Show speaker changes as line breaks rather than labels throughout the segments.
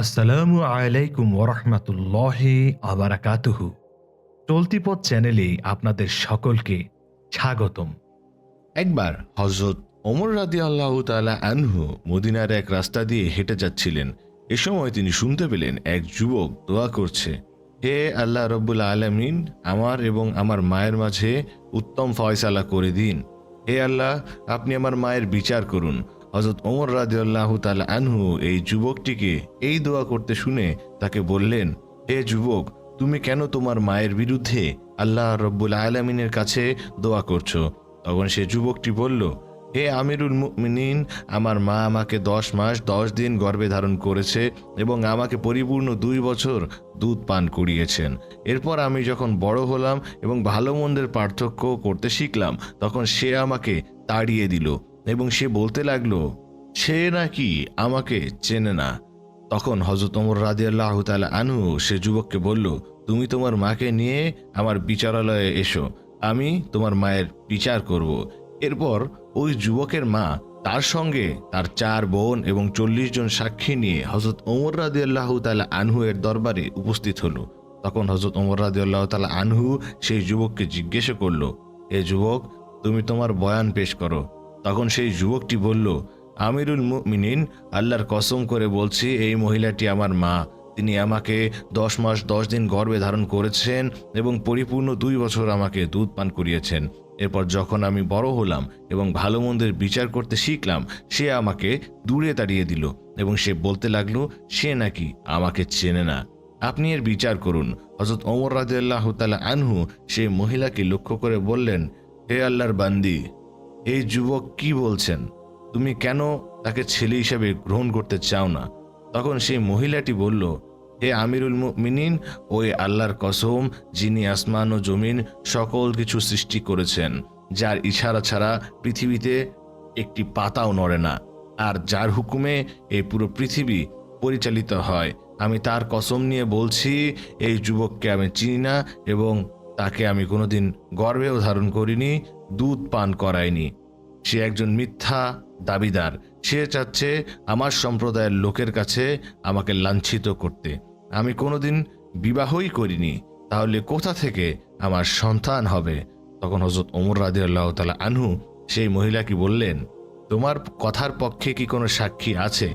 আসসালামু আলাইকুম ওরহমতুল্লাহি আবারাকাতুহু। চলতি পথ চ্যানেলে আপনাদের সকলকে স্বাগতম।
একবার হজরত ওমর রাদি আল্লাহ তালা আনহু মদিনার এক রাস্তা দিয়ে হেঁটে যাচ্ছিলেন। এ সময় তিনি শুনতে পেলেন এক যুবক দোয়া করছে, হে আল্লাহ রব্বুল আলমিন, আমার এবং আমার মায়ের মাঝে উত্তম ফয়সালা করে দিন। হে আল্লাহ, আপনি আমার মায়ের বিচার করুন। হজরত ওমর রাদি আল্লাহ তালা আনহু এই যুবকটিকে এই দোয়া করতে শুনে তাকে বললেন, হে যুবক, তুমি কেন তোমার মায়ের বিরুদ্ধে আল্লাহ রব্বুল আলমিনের কাছে দোয়া করছ? তখন সে যুবকটি বলল, হে আমিরুল মুমিনিন, আমার মা আমাকে দশ মাস দশ দিন গর্ভে ধারণ করেছে এবং আমাকে পরিপূর্ণ দুই বছর দুধ পান করিয়েছেন। এরপর আমি যখন বড় হলাম এবং ভালো মন্দের পার্থক্য করতে শিখলাম, তখন সে আমাকে তাড়িয়ে দিল। এবং সে বলতে লাগল, সে নাকি আমাকে চেনে না। তখন হজরত ওমর রাদিয়াল্লাহু তাআলা আনহু সে যুবককে বলল, তুমি তোমার মাকে নিয়ে আমার বিচারালয়ে এসো, আমি তোমার মায়ের বিচার করব। এরপর ওই যুবকের মা তার সঙ্গে তার চার বোন এবং চল্লিশ জন সাক্ষী নিয়ে হজরত ওমর রাদিয়াল্লাহু তাআলা আনহু এর দরবারে উপস্থিত হলো। তখন হজরত ওমর রাদিয়াল্লাহু তালা আনহু সেই যুবককে জিজ্ঞেস করল এ যুবক, তুমি তোমার বয়ান পেশ করো। তখন সেই যুবকটি বলল, আমিরুল মিনিন আল্লাহর কসম করে বলছি, এই মহিলাটি আমার মা। তিনি আমাকে দশ মাস দশ দিন গর্ভে ধারণ করেছেন এবং পরিপূর্ণ দুই বছর আমাকে দুধ পান করিয়েছেন। এরপর যখন আমি বড় হলাম এবং ভালো মন্দের বিচার করতে শিখলাম, সে আমাকে দূরে তাড়িয়ে দিল এবং সে বলতে লাগল, সে নাকি আমাকে চেনে না। আপনি এর বিচার করুন। হজরত রাজিয়াল্লাহ তালা আনহু সে মহিলাকে লক্ষ্য করে বললেন, হে আল্লাহর বান্দি এই যুবক কি বলছেন? তুমি কেন তাকে ছেলে হিসাবে গ্রহণ করতে চাও না? তখন সেই মহিলাটি বলল, হে আমিরুল মিনিন ওই আল্লাহর কসম, যিনি আসমান ও জমিন সকল কিছু সৃষ্টি করেছেন, যার ইশারা ছাড়া পৃথিবীতে একটি পাতাও নড়ে না, আর যার হুকুমে এই পুরো পৃথিবী পরিচালিত হয়। আমি তার কসম নিয়ে বলছি, এই যুবককে আমি চিনি না এবং তাকে আমি কোনোদিন গর্বেও ধারণ করিনি, দুধ পান করাইনি। সে একজন মিথ্যা দাবিদার। সে চাচ্ছে আমার সম্প্রদায়ের লোকের কাছে আমাকে লাঞ্ছিত করতে। আমি কোনোদিন বিবাহই করিনি। তাহলে কোথা থেকে আমার সন্তান হবে? তখন হজরত ওমর রাজি আল্লাহ তালা আনহু সেই মহিলাকে বললেন, তোমার কথার পক্ষে কি কোনো সাক্ষী আছে?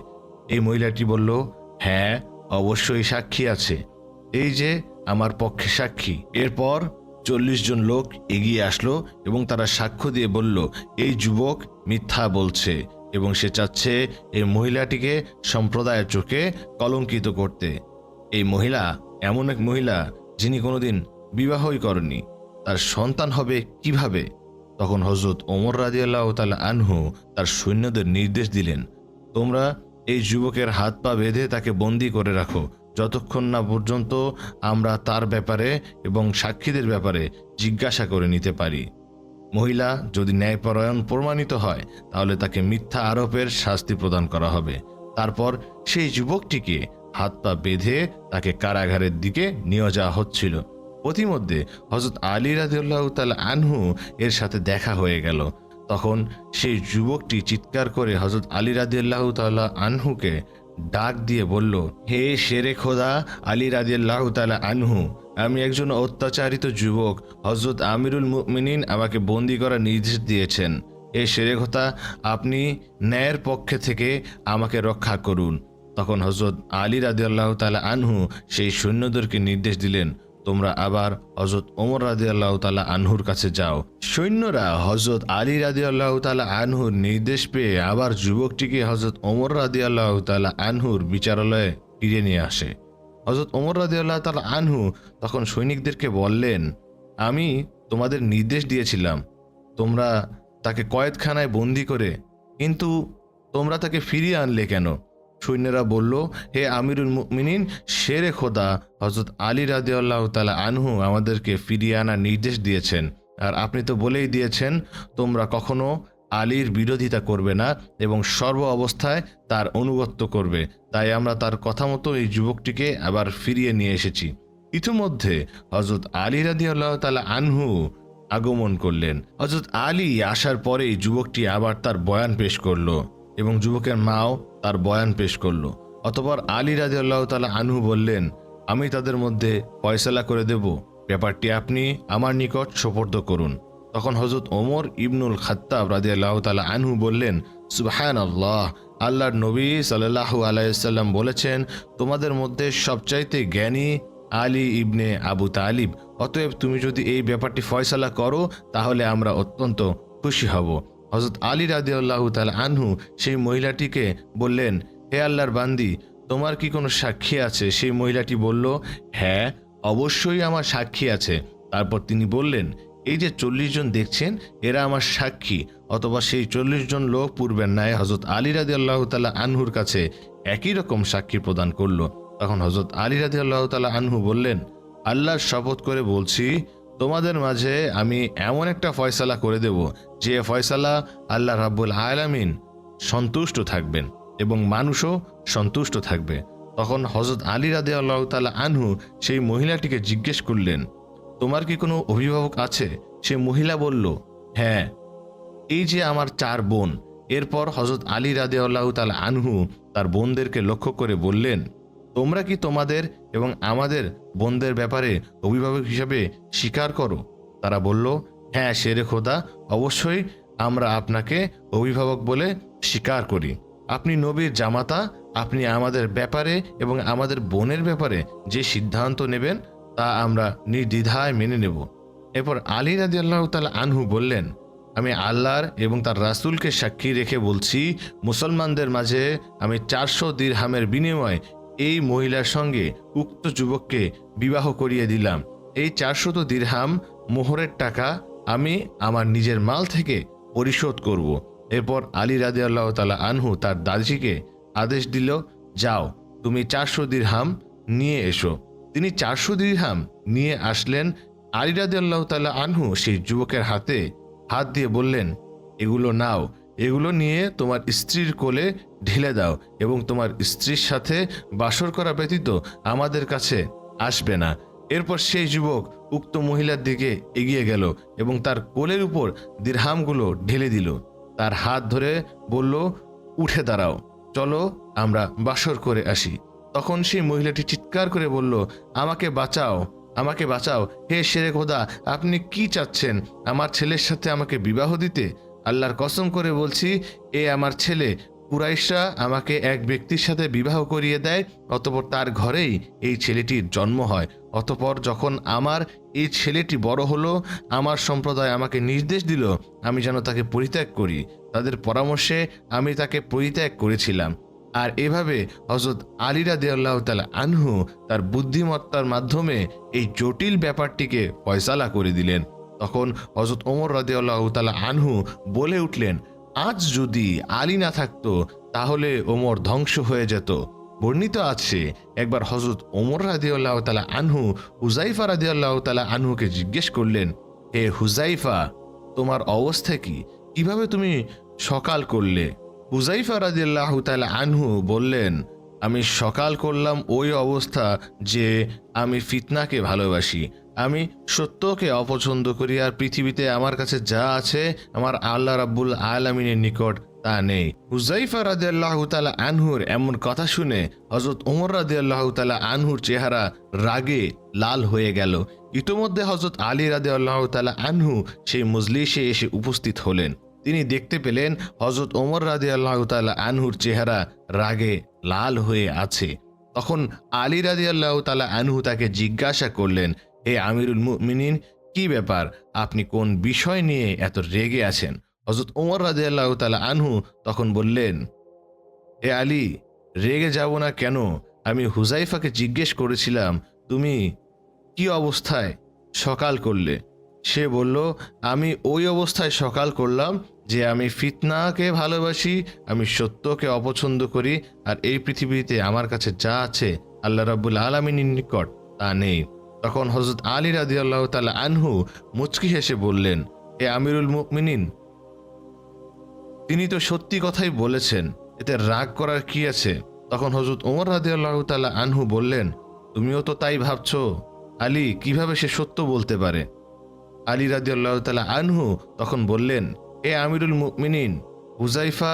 এই মহিলাটি বলল হ্যাঁ অবশ্যই সাক্ষী আছে। এই যে, আমার পক্ষে সাক্ষী। এরপর চল্লিশ জন লোক এগিয়ে আসলো এবং তারা সাক্ষ্য দিয়ে বলল, এই যুবক মিথ্যা বলছে এবং সে চাচ্ছে এই মহিলাটিকে সম্প্রদায়ের চোখে কলঙ্কিত করতে। এই মহিলা এমন এক মহিলা যিনি কোনোদিন বিবাহই করেনি তার সন্তান হবে কীভাবে? তখন হজরত ওমর রাজিয়াল্লাহ তালা আনহু তার সৈন্যদের নির্দেশ দিলেন, তোমরা এই যুবকের হাত পা বেঁধে তাকে বন্দি করে রাখো। যতক্ষণ না পর্যন্ত আমরা তার ব্যাপারে এবং সাক্ষীদের ব্যাপারে জিজ্ঞাসা করে নিতে পারি। মহিলা যদি ন্যায়পরায়ণ প্রমাণিত হয়, তাহলে তাকে মিথ্যা আরোপের শাস্তি প্রদান করা হবে। তারপর সেই যুবকটিকে হাত পা বেঁধে তাকে কারাগারের দিকে নিয়ে যাওয়া হচ্ছিল। প্রতিমধ্যে হজরত আলী রাজিউল্লাহ তাল আনহু এর সাথে দেখা হয়ে গেল। তখন সেই যুবকটি চিৎকার করে হজরত আলী রাজিউল্লাহ তাল্লাহ আনহুকে ডাক দিয়ে বলল, হে শেরে খোদা, আলী রাজিয়াল্লাহ তালা আনহু, আমি একজন অত্যাচারিত যুবক। হজরত আমিরুল মুমিনিন আমাকে বন্দি করার নির্দেশ দিয়েছেন। এ শেরে খোদা, আপনি ন্যায়ের পক্ষে থেকে আমাকে রক্ষা করুন। তখন হজরত আলী রাজিয়াল্লাহ তালা আনহু সেই সৈন্যদেরকে নির্দেশ দিলেন তোমরা আবার হজরত ওমর রাজি আল্লাহ তালা আনহুর কাছে যাও। সৈন্যরা হজরত আলী রাজি আল্লাহ তালা আনহুর নির্দেশ পেয়ে আবার যুবকটিকে হজরত ওমর রাজি আল্লাহ তালা আনহুর বিচারালয়ে ফিরে নিয়ে আসে। হজরত ওমর রাজি আল্লাহ তালা আনহু তখন সৈনিকদেরকে বললেন, আমি তোমাদের নির্দেশ দিয়েছিলাম, তোমরা তাকে কয়েদখানায় বন্দি করে, কিন্তু তোমরা তাকে ফিরিয়ে আনলে কেন? সৈন্যরা বলল, হে আমিরুল মিনিন শেরে খোদা হজরত আলী রাদিয়াল্লাহ তালা আনহু আমাদেরকে ফিরিয়ে আনার নির্দেশ দিয়েছেন। আর আপনি তো বলেই দিয়েছেন, তোমরা কখনো আলীর বিরোধিতা করবে না এবং সর্ব অবস্থায় তার অনুগত্য করবে। তাই আমরা তার কথা মতো এই যুবকটিকে আবার ফিরিয়ে নিয়ে এসেছি। ইতিমধ্যে হজরত আলী রাদিয়াল্লাহ তালা আনহু আগমন করলেন। হজরত আলী আসার পরেই যুবকটি আবার তার বয়ান পেশ করল এবং যুবকের মাও তার বয়ান পেশ করল। অতপর আলী রাজি আল্লাহ তালা আনহু বললেন, আমি তাদের মধ্যে ফয়সালা করে দেব। ব্যাপারটি আপনি আমার নিকট সোপর্দ করুন। তখন হজরত ওমর ইবনুল খাত্তাব রাজি আল্লাহ তালা আনহু বললেন সুবাহান আল্লাহ আল্লাহর নবী সাল্লাহ আলাইসাল্লাম বলেছেন, তোমাদের মধ্যে সবচাইতে জ্ঞানী আলী ইবনে আবু তালিব। অতএব তুমি যদি এই ব্যাপারটি ফয়সালা করো, তাহলে আমরা অত্যন্ত খুশি হব। হজরত আলী রাজি আল্লাহ তাল আনহু সেই মহিলাটিকে বললেন, হে আল্লাহর বান্দি, তোমার কি কোনো সাক্ষী আছে? সেই মহিলাটি বলল হ্যাঁ অবশ্যই আমার সাক্ষী আছে। তারপর তিনি বললেন, এই যে চল্লিশ জন দেখছেন, এরা আমার সাক্ষী, অথবা সেই চল্লিশ জন লোক পূর্বের ন্যায় হজরত আলী রাজি আল্লাহ তালা আনহুর কাছে একই রকম সাক্ষী প্রদান করল। তখন হজরত আলী রাজি আল্লাহ তালা আনহু বললেন, আল্লাহর শপথ করে বলছি, তোমাদের মাঝে আমি এমন একটা ফয়সালা করে দেব যে ফয়সালা আল্লাহ রাব্বুল আলামিন সন্তুষ্ট থাকবেন এবং মানুষও সন্তুষ্ট থাকবে। তখন হজরত আলী রাদে আল্লাহ তালা আনহু সেই মহিলাটিকে জিজ্ঞেস করলেন, তোমার কি কোনো অভিভাবক আছে? সে মহিলা বলল হ্যাঁ এই যে আমার চার বোন। এরপর হজরত আলী রাদে আল্লাহ তালা আনহু তার বোনদেরকে লক্ষ্য করে বললেন, তোমরা কি তোমাদের এবং আমাদের বোনদের ব্যাপারে অভিভাবক হিসাবে স্বীকার করো? তারা বলল হ্যাঁ শেরে খোদা, অবশ্যই আমরা আপনাকে অভিভাবক বলে স্বীকার করি। আপনি নবীর জামাতা, আপনি আমাদের ব্যাপারে এবং আমাদের বোনের ব্যাপারে যে সিদ্ধান্ত নেবেন, তা আমরা নির্দ্বিধায় মেনে নেব। এরপর আলী রাজি আল্লাহ তালা আনহু বললেন, আমি আল্লাহর এবং তার রাসূলকে সাক্ষী রেখে বলছি, মুসলমানদের মাঝে আমি চারশো দিরহামের বিনিময়ে এই মহিলার সঙ্গে উক্ত যুবককে বিবাহ করিয়ে দিলাম। এই চারশত দিরহাম মোহরের টাকা আমি আমার নিজের মাল থেকে পরিশোধ করব। এরপর আলী রাজি আল্লাহ তালা আনহু তার দাদিকে আদেশ দিল, যাও, তুমি চারশো দিরহাম নিয়ে এসো। তিনি চারশো দিরহাম নিয়ে আসলেন। আলী রাজি আল্লাহ তালা আনহু সেই যুবকের হাতে হাত দিয়ে বললেন, এগুলো নাও, এগুলো নিয়ে তোমার স্ত্রীর কোলে ঢেলে দাও এবং তোমার স্ত্রীর সাথে বাসর করা ব্যতীত আমাদের কাছে আসবে না। এরপর সেই যুবক উক্ত মহিলার দিকে এগিয়ে গেল এবং তার কোলের উপর দিরহামগুলো ঢেলে দিল। তার হাত ধরে বলল, উঠে দাঁড়াও, চলো আমরা বাসর করে আসি। তখন সেই মহিলাটি চিৎকার করে বলল, আমাকে বাঁচাও আমাকে বাঁচাও। হে শেরে খোদা, আপনি কি চাচ্ছেন? আমার ছেলের সাথে আমাকে বিবাহ দিতে? আল্লাহর কসম করে বলছি, এ আমার ছেলে কুরাইশরা আমাকে এক ব্যক্তির সাথে বিবাহ করিয়ে দেয়, অতপর তার ঘরেই এই ছেলেটির জন্ম হয়। অতপর যখন আমার এই ছেলেটি বড় হলো, আমার সম্প্রদায় আমাকে নির্দেশ দিল, আমি যেন তাকে পরিত্যাগ করি। তাদের পরামর্শে আমি তাকে পরিত্যাগ করেছিলাম। আর এভাবে হজরত আলীরা দেয়াল্লাহ তালা আনহু তার বুদ্ধিমত্তার মাধ্যমে এই জটিল ব্যাপারটিকে ফয়সালা করে দিলেন। তখন হজরত ওমর রাদিয়াল্লাহু তাআলা আনহু বলে উঠলেন আজ যদি আলী না থাকতো, তাহলে ওমর ধ্বংস হয়ে যেত। বর্ণিত আছে, একবার হজরত ওমর রাদিয়াল্লাহ তালা আনহু হুজাইফা রাদিয়াল্লাহ তালা আনহুকে জিজ্ঞেস করলেন, হে হুজাইফা তোমার অবস্থা কি? কীভাবে তুমি সকাল করলে? হুজাইফা রাদিয়াল্লাহু তাআলা আনহু বললেন, আমি সকাল করলাম ওই অবস্থা যে আমি ফিতনাকে ভালোবাসি। আমি সত্যকে অপছন্দ করি আর পৃথিবীতে আমার কাছে যা আছে, আমার আল্লাহ রাব্বুল আলামিনের নিকট তা নেই। হুজাইফা রাদিয়াল্লাহু তাআলা আনহুর এমন কথা শুনে হযরত ওমর রাদিয়াল্লাহু তাআলা আনহুর চেহারা রাগে লাল হয়ে গেল। ইতোমধ্যে হযরত আলী রাদিয়াল্লাহু তাআলা আনহু সেই মজলিসে এসে উপস্থিত হলেন। তিনি দেখতে পেলেন হজরত ওমর রাজি আল্লাহ তালা আনহুর চেহারা রাগে লাল হয়ে আছে। তখন আলী রাজি আল্লাহ তালা আনহু তাকে জিজ্ঞাসা করলেন হে আমিরুল মুমিনিন, কি ব্যাপার? আপনি কোন বিষয় নিয়ে এত রেগে আছেন? হজরত ওমর রাজি আল্লাহ তালা আনহু তখন বললেন হে আলী, রেগে যাব না কেন? আমি হুজাইফাকে জিজ্ঞেস করেছিলাম, তুমি কি অবস্থায় সকাল করলে? সে বলল, আমি ওই অবস্থায় সকাল করলাম যে আমি ফিতনাকে ভালোবাসি, আমি সত্যকে অপছন্দ করি, আর এই পৃথিবীতে আমার কাছে যা আছে, আল্লাহ রাব্বুল আলমিনের নিকট তা নেই। তখন হজরত আলী রাজি আল্লাহ তালা আনহু মুচকি হেসে বললেন, এ আমিরুল মুকমিনিন তিনি তো সত্যি কথাই বলেছেন, এতে রাগ করার কি আছে? তখন হজরত ওমর রাজি আল্লাহ তালা আনহু বললেন, তুমিও তো তাই ভাবছ, আলী কীভাবে সে সত্য বলতে পারে? আলী রাজি আল্লাহ তালা আনহু তখন বললেন, এ আমিরুল মুকমিনিন হুজাইফা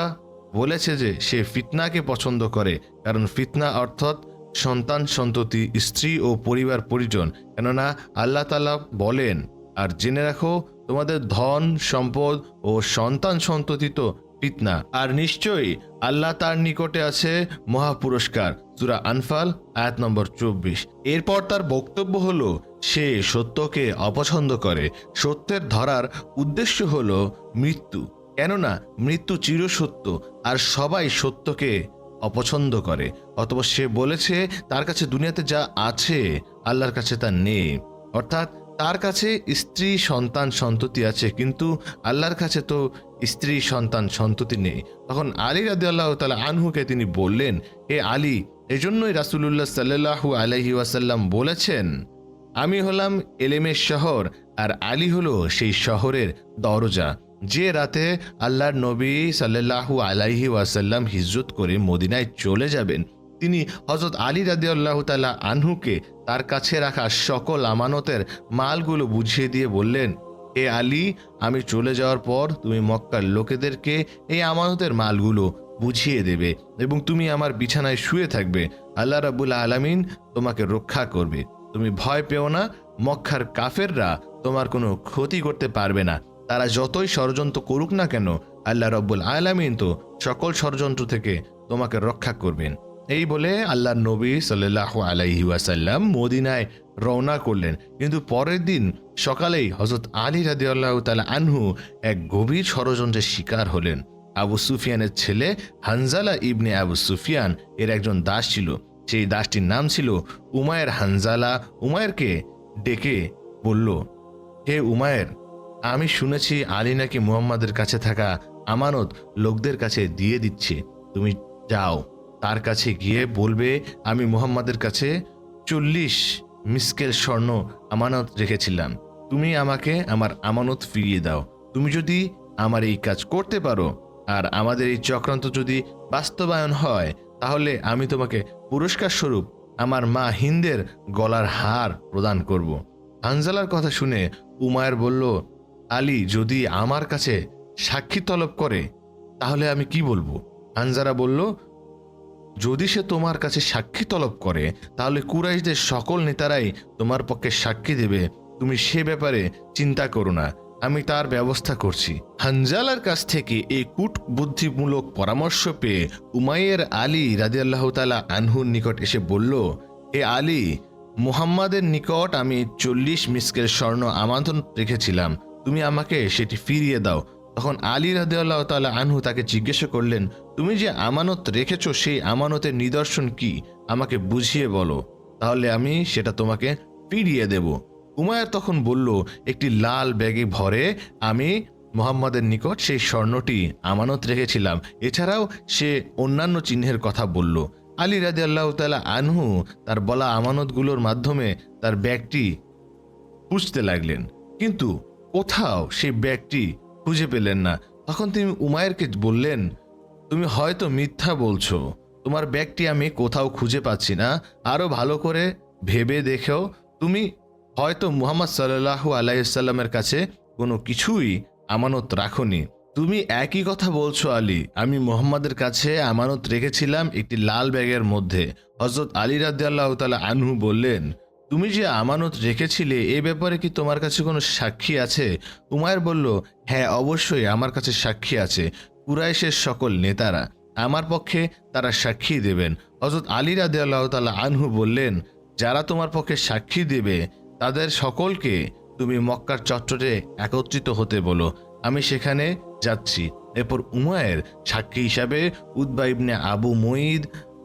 বলেছে যে সে ফিতনাকে পছন্দ করে, কারণ ফিতনা অর্থাৎ সন্তান, সন্ততি, স্ত্রী ও পরিবার পরিজন। কেননা আল্লাহ তালা বলেন, আর জেনে রাখো, তোমাদের ধন, সম্পদ ও সন্তান, সন্ততি তো ফিতনা। আর নিশ্চয়ই আল্লাহ তার নিকটে আছে মহাপুরস্কার। সুরা আনফাল, আয়াত নম্বর চব্বিশ। এরপর তার বক্তব্য হল, সে সত্যকে অপছন্দ করে। সত্যের ধরার উদ্দেশ্য হল মৃত্যু। কেননা মৃত্যু চিরসত্য, আর সবাই সত্যকে অপছন্দ করে, অথবা সে বলেছে, তার কাছে দুনিয়াতে যা আছে, আল্লাহর কাছে তা নেই। অর্থাৎ, তার কাছে স্ত্রী, সন্তান, সন্ততি আছে, কিন্তু আল্লাহর কাছে তো স্ত্রী, সন্তান, সন্ততি নেই। তখন আলী রাদি আল্লাহ তালা আনহুকে তিনি বললেন, হে আলী, এজন্যই রাসুলুল্লাহ সাল্লাহু আলহি ওয়াসাল্লাম বলেছেন, আমি হলাম এলেমের শহর, আর আলী হলো সেই শহরের দরজা যে রাতে আল্লাহর নবী সাল্লাহু আলাইহি ওয়াসাল্লাম হিজরত করে মদিনায় চলে যাবেন, তিনি হজরত আলী রাদি আল্লাহ তালা আনহুকে তার কাছে রাখা সকল আমানতের মালগুলো বুঝিয়ে দিয়ে বললেন, এ আলী, আমি চলে যাওয়ার পর তুমি মক্কার লোকেদেরকে এই আমানতের মালগুলো বুঝিয়ে দেবে এবং তুমি আমার বিছানায় শুয়ে থাকবে। আল্লাহ রাবুল আলামিন তোমাকে রক্ষা করবে। তুমি ভয় পেও না, মক্কার কাফেররা তোমার কোনো ক্ষতি করতে পারবে না। তারা যতই ষড়যন্ত্র করুক না কেন, আল্লাহ রব্বুল আলামিন তো সকল ষড়যন্ত্র থেকে তোমাকে রক্ষা করবেন। এই বলে আল্লাহ নবী সাল্লাহ আলাইহি মদিনায় রওনা করলেন। কিন্তু পরের দিন সকালেই হজরত আলী রাদি আল্লাহ তালা আনহু এক গভীর ষড়যন্ত্রের শিকার হলেন। আবু সুফিয়ানের ছেলে হানজালা ইবনে আবু সুফিয়ান এর একজন দাস ছিল। সেই দাসটির নাম ছিল উমায়ের হানজালা। উমায়েরকে ডেকে বলল, হে উমায়ের আমি শুনেছি আলী নাকি মুহাম্মাদের কাছে থাকা আমানত লোকদের কাছে দিয়ে দিচ্ছে। তুমি যাও, তার কাছে গিয়ে বলবে, আমি মুহাম্মাদের কাছে চল্লিশ মিসকেল স্বর্ণ আমানত রেখেছিলাম। তুমি আমাকে আমার আমানত ফিরিয়ে দাও। তুমি যদি আমার এই কাজ করতে পারো, আর আমাদের এই চক্রান্ত যদি বাস্তবায়ন হয়, তাহলে আমি তোমাকে পুরস্কার স্বরূপ আমার মা হিন্দের গলার হার প্রদান করব। হানজালার কথা শুনে উমায়ের বলল আলী যদি আমার কাছে সাক্ষী তলব করে, তাহলে আমি কি বলব? হানজারা বলল, যদি সে তোমার কাছে সাক্ষী তলব করে, তাহলে কুরাইশদের সকল নেতারাই তোমার পক্ষে সাক্ষী দেবে। তুমি সে ব্যাপারে চিন্তা করো না, আমি তার ব্যবস্থা করছি। হানজালার কাছ থেকে এই কূট বুদ্ধিমূলক পরামর্শ পেয়ে উমাইয়ের আলী রাজিয়াল্লাহ তালা আনহুর নিকট এসে বলল, এ আলী, মুহাম্মাদের নিকট আমি চল্লিশ মিসকেল স্বর্ণ আমন্ত্রণ রেখেছিলাম। তুমি আমাকে সেটি ফিরিয়ে দাও। তখন আলী রাদিয়াল্লাহ তাআলা আনহু তাকে জিজ্ঞাসা করলেন, তুমি যে আমানত রেখেছ সেই আমানতের নিদর্শন কি? আমাকে বুঝিয়ে বলো। তাহলে আমি সেটা তোমাকে ফিরিয়ে দেব। উমায়ের তখন বলল, একটি লাল ব্যাগে ভরে আমি মোহাম্মদের নিকট সেই স্বর্ণটি আমানত রেখেছিলাম। এছাড়াও সে অন্যান্য চিহ্নের কথা বলল। আলী রাদি আল্লাহ তালা আনহু তার বলা আমানতগুলোর মাধ্যমে তার ব্যাগটি খুঁজতে লাগলেন। কিন্তু কোথাও সেই ব্যাগটি খুঁজে পেলেন না। তখন তিনি উমায়েরকে বললেন, তুমি হয়তো মিথ্যা বলছো। তোমার ব্যাগটি আমি কোথাও খুঁজে পাচ্ছি না। আরও ভালো করে ভেবে দেখেও তুমি হয়তো মুহাম্মদ সাল্লাহু আলাইসাল্লামের কাছে কোনো কিছুই আমানত রাখনি। তুমি একই কথা বলছো আলী, আমি মোহাম্মদের কাছে আমানত রেখেছিলাম একটি লাল ব্যাগের মধ্যে। হজরত আলী রাদিয়াল্লাহ তালা আনহু বললেন তুমি যে আমানত রেখেছিলে, এ ব্যাপারে কি তোমার কাছে কোনো সাক্ষী আছে? উমায়ের বলল হ্যাঁ অবশ্যই আমার কাছে সাক্ষী আছে। কুরাইশের সকল নেতারা আমার পক্ষে তারা সাক্ষী দেবেন। হজরত আলী রাদে তালা আনহু বললেন, যারা তোমার পক্ষে সাক্ষী দেবে, তাদের সকলকে তুমি মক্কার চত্বরে একত্রিত হতে বলো। আমি সেখানে যাচ্ছি। এরপর উমায়ের সাক্ষী হিসাবে উদ্বা ইবনে আবু মঈদ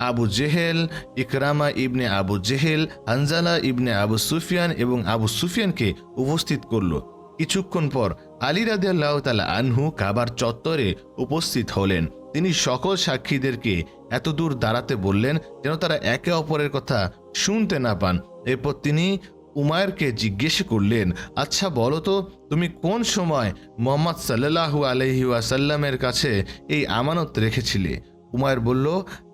আবু জেহেল, ইকরামা ইবনে আবু জেহেল, আনজালা ইবনে আবু সুফিয়ান এবং আবু সুফিয়ানকে উপস্থিত করল। কিছুক্ষণ পর আলী রাদি আল্লাহ তালা আনহু কাবার চত্বরে উপস্থিত হলেন। তিনি সকল সাক্ষীদেরকে এত দূর দাঁড়াতে বললেন যেন তারা একে অপরের কথা শুনতে না পান। এরপর তিনি উমায়েরকে জিজ্ঞেস করলেন আচ্ছা বলো তো, তুমি কোন সময় মোহাম্মদ সাল্লাহু আলহি ওয়াসাল্লামের কাছে এই আমানত রেখেছিলে? উমায়ের বলল,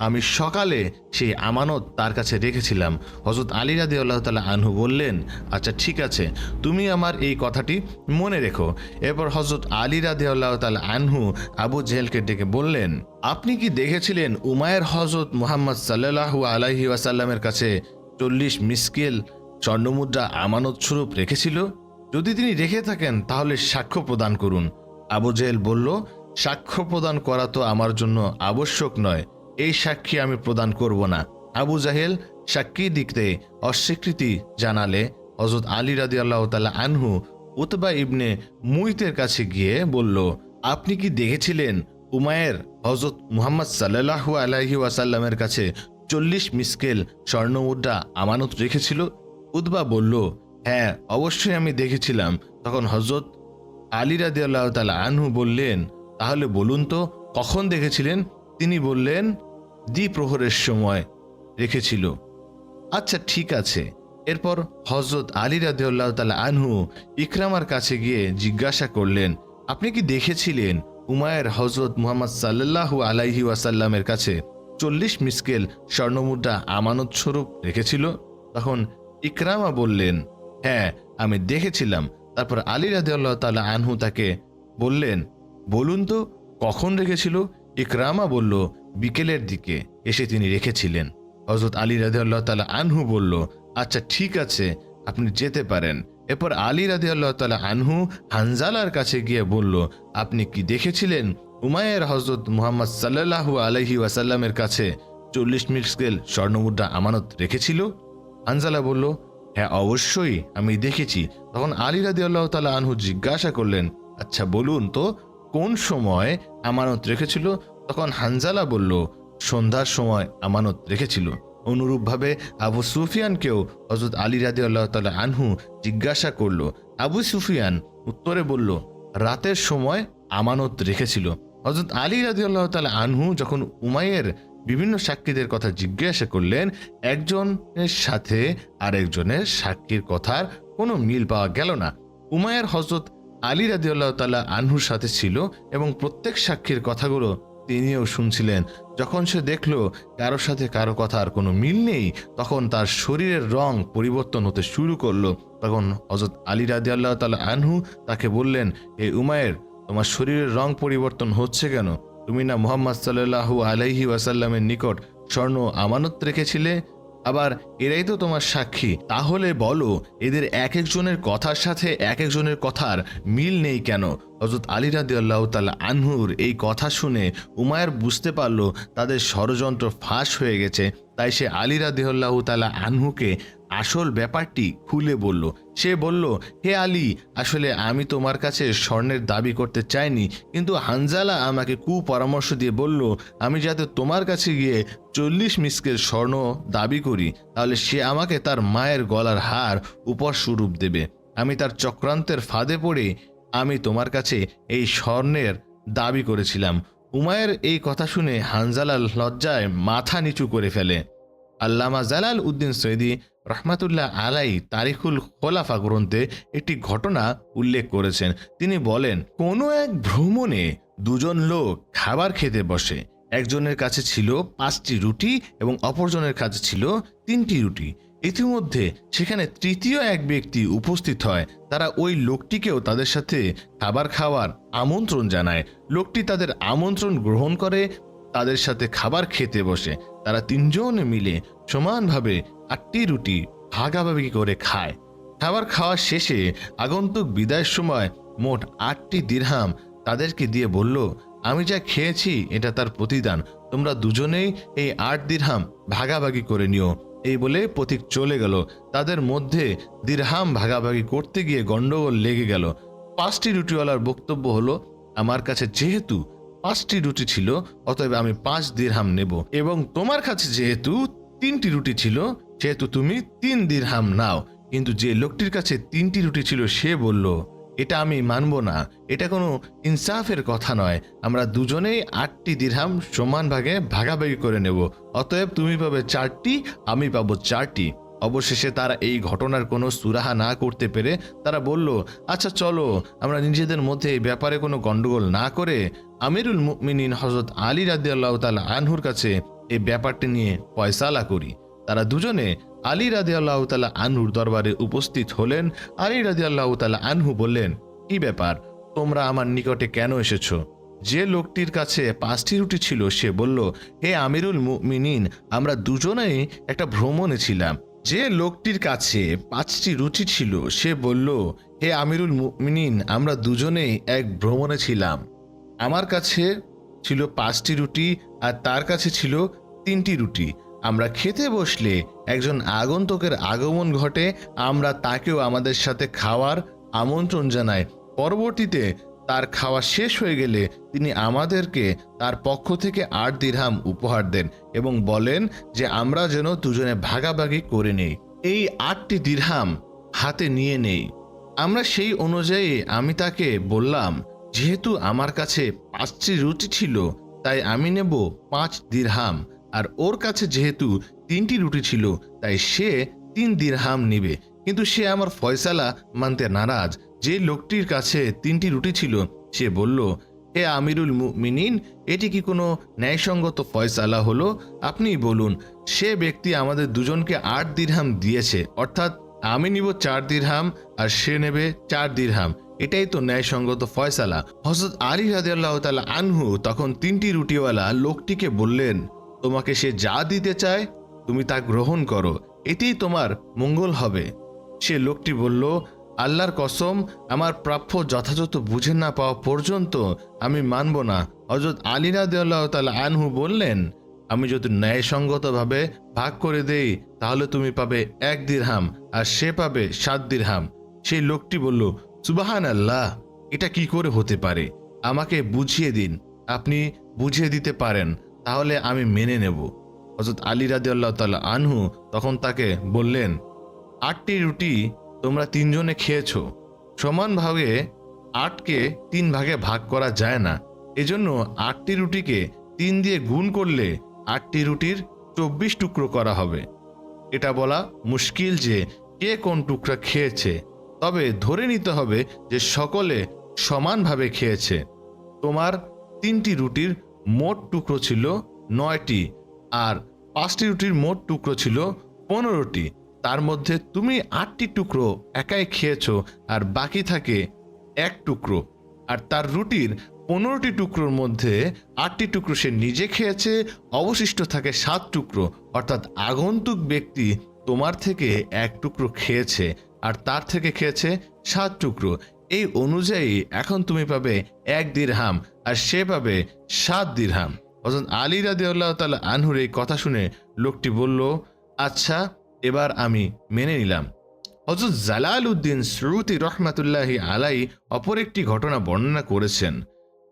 আমি সকালে সেই আমানত তার কাছে রেখেছিলাম। হজরত আলী রাদি আল্লাহ তালা আনহু বললেন আচ্ছা ঠিক আছে, তুমি আমার এই কথাটি মনে রেখো। এরপর হজরত আলী রাদি আল্লাহ তালা আনহু আবু জেহেলকে ডেকে বললেন, আপনি কি দেখেছিলেন উমায়ের হজরত মোহাম্মদ সাল্লাহু আলাইহি ওয়াসাল্লামের কাছে চল্লিশ মিসকেল স্বর্ণমুদ্রা আমানত স্বরূপ রেখেছিল? যদি তিনি রেখে থাকেন তাহলে সাক্ষ্য প্রদান করুন। আবু জেহেল বলল সাক্ষ্য প্রদান করা তো আমার জন্য আবশ্যক নয়। এই সাক্ষী আমি প্রদান করব না। আবু জাহেল সাক্ষী দিকতে অস্বীকৃতি জানালে হজরত আলী রাদি আল্লাহ তালা আনহু উতবা ইবনে মুইতের কাছে গিয়ে বলল, আপনি কি দেখেছিলেন উমায়ের হজরত মুহাম্মদ সাল্লাহু আলাইহি ওয়াসাল্লামের কাছে চল্লিশ মিসকেল স্বর্ণমুদ্রা আমানত রেখেছিল? উতবা বলল হ্যাঁ অবশ্যই আমি দেখেছিলাম। তখন হজরত আলী রাদি আল্লাহ তালা আনহু বললেন তাহলে বলুন তো, কখন দেখেছিলেন? তিনি বললেন, দ্বিপ্রহরের সময় রেখেছিল। আচ্ছা ঠিক আছে। এরপর হজরত আলী রাদিউল্লাহ তালা আনহু ইকরামার কাছে গিয়ে জিজ্ঞাসা করলেন, আপনি কি দেখেছিলেন উমায়ের হজরত মুহাম্মদ সাল্লাল্লাহু আলাইহি ওয়াসাল্লামের কাছে চল্লিশ মিসকেল স্বর্ণমুদ্রা আমানত স্বরূপ রেখেছিল? তখন ইকরামা বললেন হ্যাঁ আমি দেখেছিলাম। তারপর আলী রাদিউল্লাহ তালা আনহু তাকে বললেন বলুন তো, কখন রেখেছিল? ইকরামা বলল, বিকেলের দিকে। এসে তিনি রেখেছিলেন। হজরত আলী রাদিউল্লাহ তালা আনহু বলল আচ্ছা ঠিক আছে, আপনি যেতে পারেন। এরপর আলী রাদিউল্লাহ তালা আনহু হানজালার কাছে গিয়ে বলল, আপনি কি দেখেছিলেন? উমায়ের হজরত মুহাম্মদ সাল্লাল্লাহু আলহি ওয়াসাল্লামের কাছে চল্লিশ মিসকেল স্বর্ণমুদ্রা আমানত রেখেছিল? হানজালা বলল হ্যাঁ অবশ্যই, আমি দেখেছি। তখন আলী রাদি আল্লাহ তালা আনহু জিজ্ঞাসা করলেন আচ্ছা বলুন তো কোন সময় আমানত রেখেছিল? তখন হানজালা বলল, সন্ধ্যার সময় আমানত রেখেছিল। অনুরূপভাবে আবু সুফিয়ানকেও হজরত আলী রাদি আল্লাহ তালা আনহু জিজ্ঞাসা করল। আবু সুফিয়ান উত্তরে বলল, রাতের সময় আমানত রেখেছিল। হজরত আলী রাদি আল্লাহ তালা আনহু যখন উমাইয়ের বিভিন্ন সাক্ষীদের কথা জিজ্ঞাসা করলেন, একজনের সাথে আরেকজনের সাক্ষীর কথার কোনো মিল পাওয়া গেল না। উমায়ের হজরত আলী রাদিউল্লাহ তালা আনহুর সাথে ছিল এবং প্রত্যেক সাক্ষীর কথাগুলো তিনিও শুনছিলেন। যখন সে দেখল কারোর সাথে কারও কথার কোনো মিল নেই, তখন তার শরীরের রং পরিবর্তন হতে শুরু করল। তখন হজরত আলী রাদিয়াল্লাহ তালা আনহু তাকে বললেন, হে উমায়ের, তোমার শরীরের রং পরিবর্তন হচ্ছে কেন? তুমি না মোহাম্মদ সাল্লাহু আলাইহি ওয়াসাল্লামের নিকট স্বর্ণ আমানত রেখেছিলে? আবার এরাই তো তোমার সাক্ষী। তাহলে বলো, এদের এক একজনের কথার সাথে এক একজনের কথার মিল নেই কেন? হজরত আলী রাদি আল্লাহ তালা আনহুর এই কথা শুনে উমায়ের বুঝতে পারল, তাদের ষড়যন্ত্র ফাঁস হয়ে গেছে। তাই সে আলী রাদি আল্লাহ তালা আনহুকে আসল ব্যাপারটি খুলে বলল। সে বলল, হে আলী, আসলে আমি তোমার কাছে স্বর্ণের দাবি করতে চাইনি, কিন্তু হানজালা আমাকে কুপরামর্শ দিয়ে বলল, আমি যাতে তোমার কাছে গিয়ে চল্লিশ মিসকের স্বর্ণ দাবি করি, তাহলে সে আমাকে তার মায়ের গলার হার উপর স্বরূপ দেবে। আমি তার চক্রান্তের ফাঁদে পড়ে আমি তোমার কাছে এই স্বর্ণের দাবি করেছিলাম। উমায়ের এই কথা শুনে হানজালাল লজ্জায় মাথা নিচু করে ফেলে। আল্লামা জালাল উদ্দিন সৈদি রহমাতুল্লাহ আলাই তারিখুল খোলাফা গ্রন্থে একটি ঘটনা উল্লেখ করেছেন। তিনি বলেন, কোনো এক ভ্রমণে দুজন লোক খাবার খেতে বসে। একজনের কাছে ছিল পাঁচটি রুটি এবং অপরজনের কাছে ছিল তিনটি রুটি। ইতিমধ্যে সেখানে তৃতীয় এক ব্যক্তি উপস্থিত হয়। তারা ওই লোকটিকেও তাদের সাথে খাবার খাওয়ার আমন্ত্রণ জানায়। লোকটি তাদের আমন্ত্রণ গ্রহণ করে, তাদের সাথে খাবার খেতে বসে। তারা তিনজন মিলে সমানভাবে আটটি রুটি ভাগাভাগি করে খায়। খাবার খাওয়া শেষে আগন্তুক বিদায়ের সময় মোট আটটি দিরহাম তাদেরকে দিয়ে বলল, আমি যা খেয়েছি, এটা তার প্রতিদান। তোমরা দুজনেই এই আট দিরহাম ভাগাভাগি করে নিও। এই বলে পথিক চলে গেল। তাদের মধ্যে দিরহাম ভাগাভাগি করতে গিয়ে গণ্ডগোল লেগে গেল। পাঁচটি রুটিওয়ালার বক্তব্য হলো, আমার কাছে যেহেতু পাঁচটি রুটি ছিল, অতএব আমি পাঁচ দিরহাম নেব। এবং তোমার কাছে যেহেতু তিনটি রুটি ছিল সেহেতু তুমি তিন দিরহাম নাও, কিন্তু যে লোকটির কাছে তিনটি রুটি ছিল, সে বলল, এটা আমি মানব না, এটা কোনো ইনসাফের কথা নয়, আমরা দুজনেই আটটি দিরহাম সমান ভাগে ভাগাভাগি করে নেব, অতএব তুমি পাবে চারটি, আমি পাবো চারটি অবশেষে তারা এই ঘটনার কোনো সুরাহা না করতে পেরে তারা বলল আচ্ছা চলো, আমরা নিজেদের মধ্যে এই ব্যাপারে কোনো গন্ডগোল না করে আমিরুল মুমিনিন হজরত আলী রাদি আল্লাহ তালা আনহুর কাছে এই ব্যাপারটি নিয়ে ফয়সালা করি তারা দুজনে আলী রাদি আল্লাহ তালা আনহুর দরবারে উপস্থিত হলেন। আলী রাদি আল্লাহ তালা আনহু বললেন, কি ব্যাপার? তোমরা আমার নিকটে কেন এসেছ? যে লোকটির কাছে পাঁচটি রুটি ছিল, সে বলল, হে আমিরুল মুমিনিন, আমরা দুজনেই একটা ভ্রমণে ছিলাম। যে লোকটির কাছে পাঁচটি রুটি ছিল, সে বলল, হে আমিরুল মুমিনিন, আমরা দুজনেই এক ভ্রমণে ছিলাম। আমার কাছে ছিল পাঁচটি রুটি আর তার কাছে ছিল তিনটি রুটি। আমরা খেতে বসলে একজন আগন্তুকের আগমন ঘটে, আমরা তাকেও আমাদের সাথে খাওয়ার আমন্ত্রণ জানাই। পরবর্তীতে তার খাওয়া শেষ হয়ে গেলে তিনি আমাদেরকে তার পক্ষ থেকে আট দিরহাম উপহার দেন এবং বলেন যে আমরা যেন দুজনে ভাগাভাগি করে নেই। এই আটটি দিরহাম হাতে নিয়ে নেই। আমরা সেই অনুযায়ী আমি তাকে বললাম, যেহেতু আমার কাছে পাঁচটি রুটি ছিল, তাই আমি নেব পাঁচ দিরহাম। আর ওর কাছে যেহেতু তিনটি রুটি ছিল, তাই সে তিন দিরহাম নিবে। কিন্তু সে আমার ফয়সালা মানতে নারাজ। যে লোকটির কাছে তিনটি রুটি ছিল, সে বলল, হে আমিরুল মুমিনিন, এটি কি কোনো ন্যায়সঙ্গত ফয়সালা হলো? আপনি বলুন, সে ব্যক্তি আমাদের দুজনকে আট দিরহাম দিয়েছে, অর্থাৎ আমি নিব চার দিরহাম আর সে নেবে চার দিরহাম। এটাই তো ন্যায়সঙ্গত ফয়সালা। হজরত আলী রাদিয়াল্লাহ তাআলা আনহু তখন তিনটি রুটিওয়ালা লোকটিকে বললেন তোমাকে সে যা দিতে চায়, তুমি তা গ্রহণ করো। এতেই তোমার মঙ্গল হবে। সে লোকটি বলল, আল্লাহর কসম, আমার প্রাপ্য যথাযথ বুঝে না পাওয়া পর্যন্ত আমি মানব না। হজরত আলী রাদিয়াল্লাহ তাআলা আনহু বললেন, আমি যদি ন্যায়সঙ্গতভাবে ভাগ করে দেই, তাহলে তুমি পাবে এক দিরহাম, আর সে পাবে সাত দিরহাম। সেই লোকটি বলল সুবাহান আল্লাহ এটা কি করে হতে পারে? আমাকে বুঝিয়ে দিন। আপনি বুঝিয়ে দিতে পারেন। তাহলে আমি মেনে নেব। হজরত আলী রাদি আল্লাহ তাল্লাহ আনহু তখন তাকে বললেন, আটটি রুটি তোমরা তিনজনে খেয়েছো। সমান ভাগে আটকে তিন ভাগে ভাগ করা যায় না। এজন্য আটটি রুটিকে তিন দিয়ে গুণ করলে আটটি রুটির চব্বিশ টুকরো করা হবে। এটা বলা মুশকিল যে কে কোন টুকরা খেয়েছে, তবে ধরে নিতে হবে যে সকলে সমানভাবে খেয়েছে। তোমার তিনটি রুটির মোট টুকরো ছিল নয়টি আর পাঁচটি রুটির মোট টুকরো ছিল পনেরোটি। তার মধ্যে তুমি আটটি টুকরো একাই খেয়েছো আর বাকি থাকে এক টুকরো। আর তার রুটির পনেরোটি টুকরোর মধ্যে আটটি টুকরো সে নিজে খেয়েছে, অবশিষ্ট থাকে সাত টুকরো। অর্থাৎ আগন্তুক ব্যক্তি তোমার থেকে এক টুকরো খেয়েছে আর তার থেকে খেয়েছে সাত টুকরো। এই অনুযায়ী এখন তুমি পাবে এক দিরহাম। আর সে পাবে সাত দিরহাম। হজরত আলী রাদিউল্লাহ তাআলা আনহুর এই কথা শুনে লোকটি বলল আচ্ছা এবার আমি মেনে নিলাম। হজরত জালাল উদ্দিন শ্রুতি রহমাতুল্লাহি আলাই অপর একটি ঘটনা বর্ণনা করেছেন।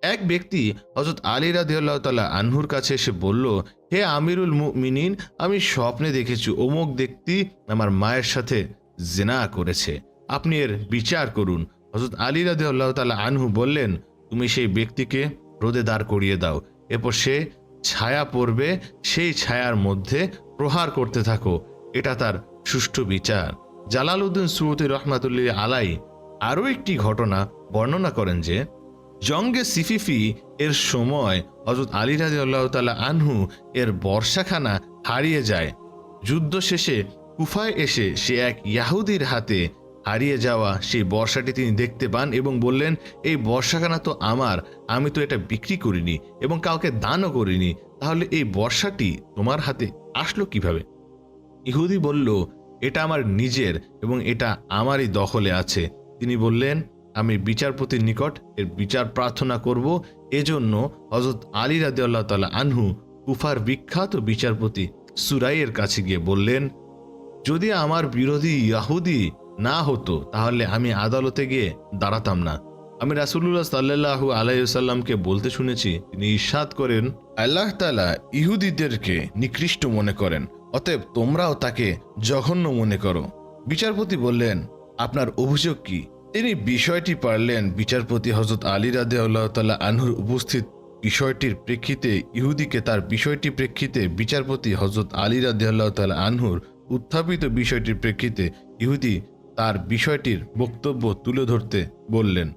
এক ব্যক্তি হজরত আলী রাদিউল্লাহ তাআলা আনহুর কাছে এসে বলল, হে আমিরুল মুমিনিন, আমি স্বপ্নে দেখেছি, অমুক ব্যক্তি আমার মায়ের সাথে জেনা করেছে। আপনি এর বিচার করুন। হজরত আলী রাদিউল্লাহ তাআলা আনহু বললেন তুমি সেই ব্যক্তিকে রোদে দাঁড় করিয়ে দাও। এরপর সে ছায়া পড়বে, সেই ছায়ার মধ্যে প্রহার করতে থাকো। এটা তার সুষ্ঠু বিচার। জালালউদ্দিন সুরতি রহমাতুল্লাহ আলাই আরও একটি ঘটনা বর্ণনা করেন যে, জঙ্গে সিফিফি এর সময় হজরত আলী রাজি আল্লাহ আনহু এর বর্ষাখানা হারিয়ে যায়। যুদ্ধ শেষে কুফায় এসে সে এক ইয়াহুদির হাতে হারিয়ে যাওয়া সেই বর্ষাটি তিনি দেখতে পান এবং বললেন, এই বর্ষাখানা তো আমার, আমি তো এটা বিক্রি করিনি এবং কাউকে দানও করিনি। তাহলে এই বর্ষাটি তোমার হাতে আসলো কীভাবে? ইহুদি বলল, এটা আমার নিজের এবং এটা আমারই দখলে আছে। তিনি বললেন, আমি বিচারপতির নিকট এর বিচার প্রার্থনা করব। এজন্য হজরত আলী রাদি আল্লাহ তালা আনহু কুফার বিখ্যাত বিচারপতি সুরাইয়ের কাছে গিয়ে বললেন, যদি আমার বিরোধী ইয়াহুদি না হতো, তাহলে আমি আদালতে গিয়ে দাঁড়াতাম না। আমি রাসুল্লাহ সাল্লাহু আলাইসাল্লামকে বলতে শুনেছি, তিনি ইস্বাদ করেন, আল্লাহ তালা ইহুদিদেরকে নিকৃষ্ট মনে করেন, অতএব তোমরাও তাকে জঘন্য মনে করো। বিচারপতি বললেন, আপনার অভিযোগ কি? তিনি বিষয়টি পারলেন, বিচারপতি হজরত আলী রাদে আল্লাহ তাল্লাহ আনহুর উপস্থিত বিষয়টির প্রেক্ষিতে, ইহুদিকে তার বিষয়টি প্রেক্ষিতে বিচারপতি হজরত আলী রাদে আল্লাহ তাল্লাহ আনহুর উত্থাপিত বিষয়টির প্রেক্ষিতে ইহুদি তার বিষয়টির বক্তব্য তুলে ধরতে বললেন।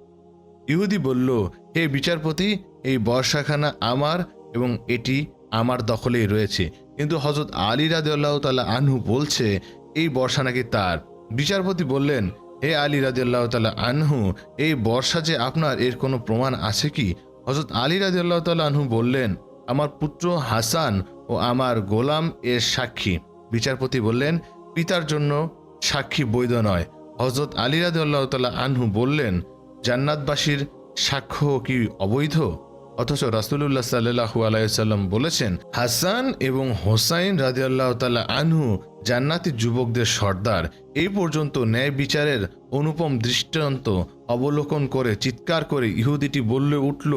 ইহুদি বলল, হে বিচারপতি, এই বর্ষাখানা আমার এবং এটি আমার দখলেই রয়েছে। কিন্তু হজরত আলী রাদিউল্লাহ তাল্লাহ আনহু বলছে, এই বর্ষা নাকি তার। বিচারপতি বললেন, হে আলী রাদিউল্লাহ তাল্লাহ আনহু, এই বর্ষা যে আপনার, এর কোনো প্রমাণ আছে কি? হজরত আলী রাদিউল্লাহ তাল্লাহ আনহু বললেন, আমার পুত্র হাসান ও আমার গোলাম এর সাক্ষী। বিচারপতি বললেন, পিতার জন্য সাক্ষী বৈধ নয়। হজরত আলী রাদিউল্লাহ তাল্লাহ আনহু বললেন, জান্নাতবাসীর সাক্ষ্য কি অবৈধ? অথচ রাসুলুল্লাহ সাল্লাহু আলাইসাল্লাম বলেছেন, হাসান এবং হোসাইন রাজিয়াল্লাহ তাল্লাহ আনহু জান্নাতি যুবকদের সর্দার। এই পর্যন্ত ন্যায় বিচারের অনুপম দৃষ্টান্ত অবলোকন করে চিৎকার করে ইহুদিটি বললে উঠল,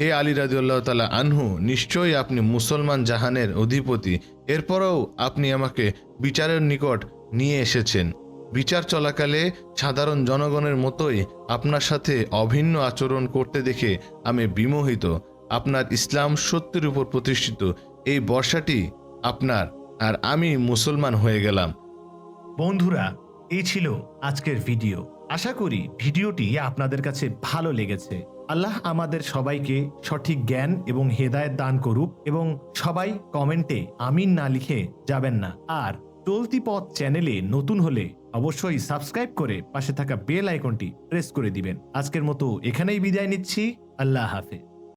হে আলী রাজিউল্লাহ তালা আনহু, নিশ্চয়ই আপনি মুসলমান জাহানের অধিপতি। এরপরেও আপনি আমাকে বিচারের নিকট নিয়ে এসেছেন। বিচার চলাকালে সাধারণ জনগণের মতোই আপনার সাথে অভিন্ন আচরণ করতে দেখে আমি বিমোহিত। আপনার ইসলাম সত্যের উপর প্রতিষ্ঠিত। এই বর্ষাটি আপনার আর আমি মুসলমান হয়ে গেলাম।
বন্ধুরা, এই ছিল আজকের ভিডিও। আশা করি ভিডিওটি আপনাদের কাছে ভালো লেগেছে। আল্লাহ আমাদের সবাইকে সঠিক জ্ঞান এবং হেদায়েত দান করুক এবং সবাই কমেন্টে আমিন না লিখে যাবেন না। আর চলতি পথ চ্যানেলে নতুন হলে অবশ্যই সাবস্ক্রাইব করে পাশে থাকা বেল আইকনটি প্রেস করে দিবেন। আজকের মতো এখানেই বিদায় নিচ্ছি। আল্লাহ হাফেজ।